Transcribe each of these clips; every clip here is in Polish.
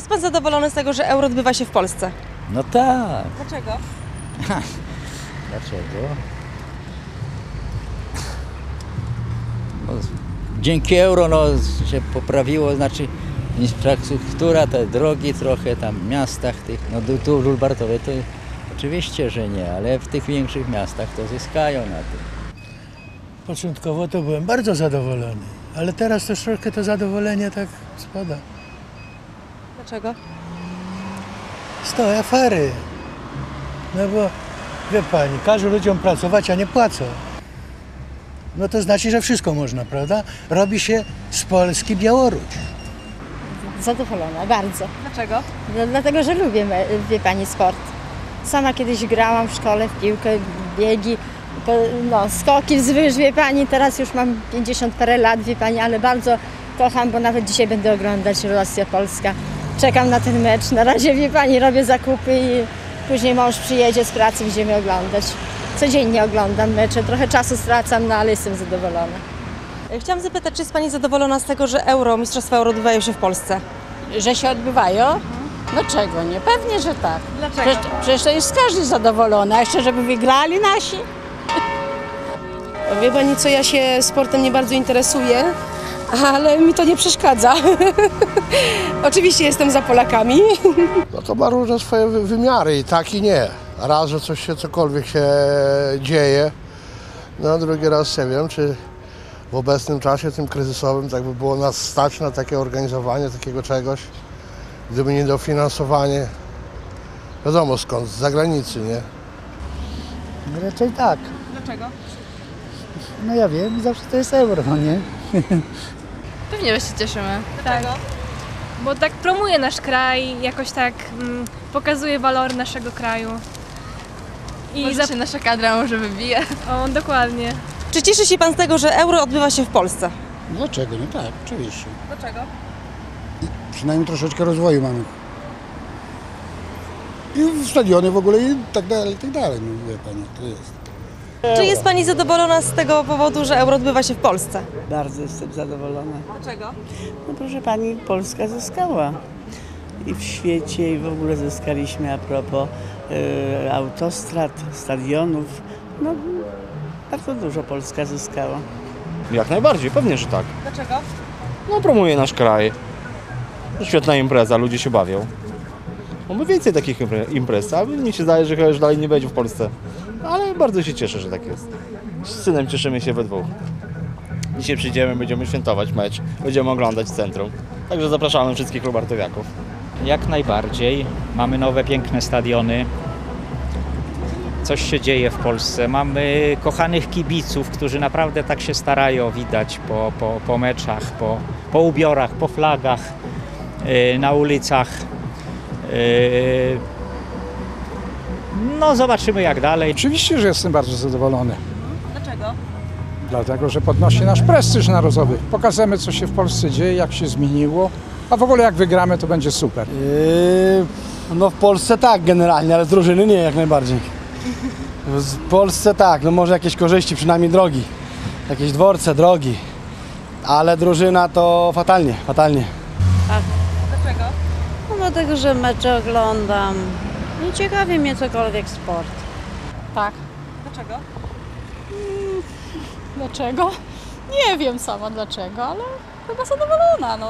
zadowolony z tego, że euro odbywa się w Polsce? No tak. Dlaczego? Dlaczego? No, dzięki euro no, się poprawiło, znaczy infrastruktura, te drogi trochę tam w miastach tych, no tu- Lulbartowie to oczywiście, że nie, ale w tych większych miastach to zyskają na tym. Początkowo to byłem bardzo zadowolony, ale teraz to troszkę to zadowolenie tak spada. Dlaczego? Z to afery. No bo wie pani, każą ludziom pracować, a nie płacą. No to znaczy, że wszystko można, prawda? Robi się z Polski Białoruś. Zadowolona, bardzo. Dlaczego? No, dlatego, że lubię, wie Pani, sport. Sama kiedyś grałam w szkole w piłkę, biegi, no, skoki wzwyż, wie Pani. Teraz już mam 50 parę lat, wie Pani, ale bardzo kocham, bo nawet dzisiaj będę oglądać Rosja-Polska. Czekam na ten mecz. Na razie, wie Pani, robię zakupy i później mąż przyjedzie z pracy, będziemy oglądać. Codziennie oglądam mecze, trochę czasu stracam, no ale jestem zadowolona. Chciałam zapytać, czy jest Pani zadowolona z tego, że euro, mistrzostwa euro odbywają się w Polsce? Że się odbywają? No czego nie? Pewnie, że tak. Dlaczego? Przecież, przecież to jest każdy zadowolony, a jeszcze żeby wygrali nasi. Wie pani co, ja się sportem nie bardzo interesuję, ale mi to nie przeszkadza. Oczywiście jestem za Polakami. No to ma różne swoje wy- wymiary i tak i nie. Raz, że coś się, cokolwiek się dzieje, no a drugi raz nie wiem, czy w obecnym czasie, tym kryzysowym, tak by było nas stać na takie organizowanie takiego czegoś, gdyby nie dofinansowanie, wiadomo skąd, z zagranicy, nie? Raczej tak. Dlaczego? No ja wiem, zawsze to jest euro, no nie? Pewnie, że się cieszymy. Dlaczego? Bo tak promuje nasz kraj, jakoś tak mm, pokazuje walory naszego kraju. I Może się nasza kadra może wybije. O, dokładnie. Czy cieszy się Pan z tego, że euro odbywa się w Polsce? Dlaczego? No tak, oczywiście. Dlaczego? Przynajmniej troszeczkę rozwoju mamy. I stadiony w ogóle i tak dalej, i tak dalej. No wie pani, to jest. Czy jest Pani zadowolona z tego powodu, że euro odbywa się w Polsce? Bardzo jestem zadowolona. Dlaczego? No proszę pani, Polska zyskała. I w świecie, i w ogóle zyskaliśmy a propos e, autostrad, stadionów. No bardzo dużo Polska zyskała. Jak najbardziej, pewnie, że tak. Dlaczego? No promuje nasz kraj. Świetna impreza, ludzie się bawią. Mamy więcej takich impre- imprez, a mi się zdaje, że chyba już dalej nie będzie w Polsce. Ale bardzo się cieszę, że tak jest. Z synem cieszymy się we dwóch. Dzisiaj przyjdziemy, będziemy świętować mecz, będziemy oglądać w centrum. Także zapraszamy wszystkich lubartowiaków. Jak najbardziej. Mamy nowe, piękne stadiony. Coś się dzieje w Polsce. Mamy kochanych kibiców, którzy naprawdę tak się starają, widać po, po, po meczach, po, po ubiorach, po flagach, yy, na ulicach. Yy, No, zobaczymy jak dalej. Oczywiście, że jestem bardzo zadowolony, Dlaczego? dlatego że podnosi nasz prestiż narodowy. Pokażemy, co się w Polsce dzieje, jak się zmieniło, a w ogóle jak wygramy, to będzie super. no w Polsce tak generalnie, ale z drużyny nie jak najbardziej. W Polsce tak, no może jakieś korzyści, przynajmniej drogi. Jakieś dworce, drogi. Ale drużyna to fatalnie, fatalnie. Dlaczego? No dlatego, że mecze oglądam. Nie ciekawi mnie cokolwiek sport. Tak. Dlaczego? Dlaczego? Nie wiem sama dlaczego, ale chyba zadowolona. No.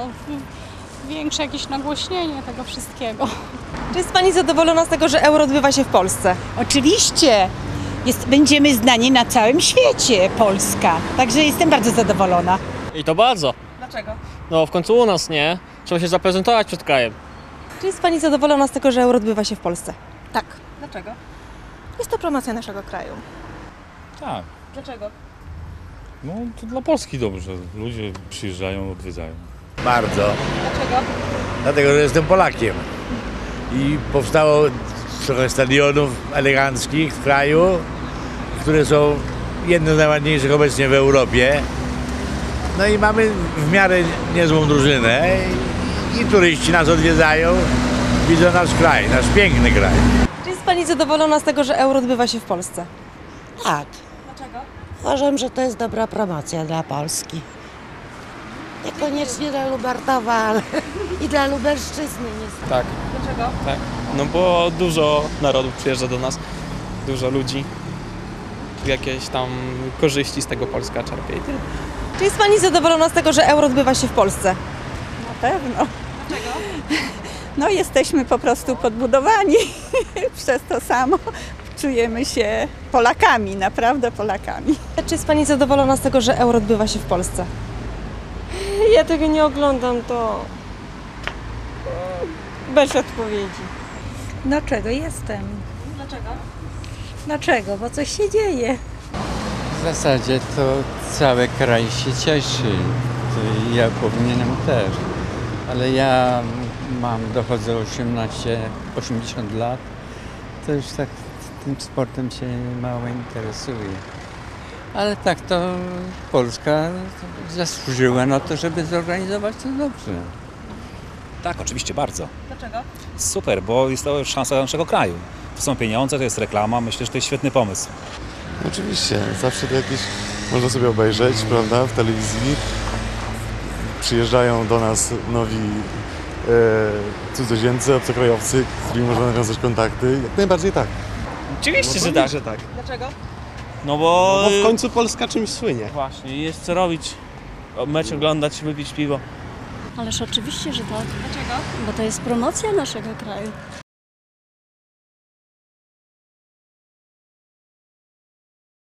Większe jakieś nagłośnienie tego wszystkiego. Czy jest Pani zadowolona z tego, że euro odbywa się w Polsce? Oczywiście. Jest, będziemy znani na całym świecie, Polska. Także jestem bardzo zadowolona. I to bardzo. Dlaczego? No w końcu u nas, nie? Trzeba się zaprezentować przed krajem. Czy jest Pani zadowolona z tego, że euro odbywa się w Polsce? Tak. Dlaczego? Jest to promocja naszego kraju. Tak. Dlaczego? No to dla Polski dobrze. Ludzie przyjeżdżają, odwiedzają. Bardzo. Dlaczego? Dlatego, że jestem Polakiem. I powstało trochę stadionów eleganckich w kraju, które są jedne z najładniejszych obecnie w Europie. No i mamy w miarę niezłą drużynę i, turyści nas odwiedzają, widzą nasz kraj, nasz piękny kraj. Czy jest Pani zadowolona z tego, że euro odbywa się w Polsce? Tak. Dlaczego? Uważam, że to jest dobra promocja dla Polski. Niekoniecznie dla Lubartowa, ale i dla Lubelszczyzny niestety. Tak. Dlaczego? Tak. No bo dużo narodów przyjeżdża do nas, dużo ludzi. Jakieś tam korzyści z tego Polska czerpie. Czy jest Pani zadowolona z tego, że euro odbywa się w Polsce? Na pewno. No jesteśmy po prostu podbudowani przez to samo. Czujemy się Polakami, naprawdę Polakami. Czy jest Pani zadowolona z tego, że euro odbywa się w Polsce? Ja tego nie oglądam, to bez odpowiedzi. Dlaczego jestem? Dlaczego? Dlaczego? Bo coś się dzieje. W zasadzie to cały kraj się cieszy. Ja powinienem też. Ale ja mam, dochodzę 18, 80 lat. To już tak tym sportem się mało interesuję. Ale tak to Polska zasłużyła na to, żeby zorganizować to dobrze. Tak, oczywiście, bardzo. Dlaczego? Super, bo jest to szansa dla naszego kraju. To są pieniądze, to jest reklama, myślę, że to jest świetny pomysł. Oczywiście, zawsze to jakieś można sobie obejrzeć, prawda, w telewizji. Przyjeżdżają do nas nowi e, cudzoziemcy, obcokrajowcy, z którymi można nawiązać kontakty. Jak najbardziej tak. Oczywiście, No że tak. że tak. Dlaczego? No bo... No bo w końcu Polska czymś słynie. Właśnie, jest co robić. Mecz oglądać, wypić piwo. Ależ oczywiście, że tak. Dlaczego? Bo to jest promocja naszego kraju.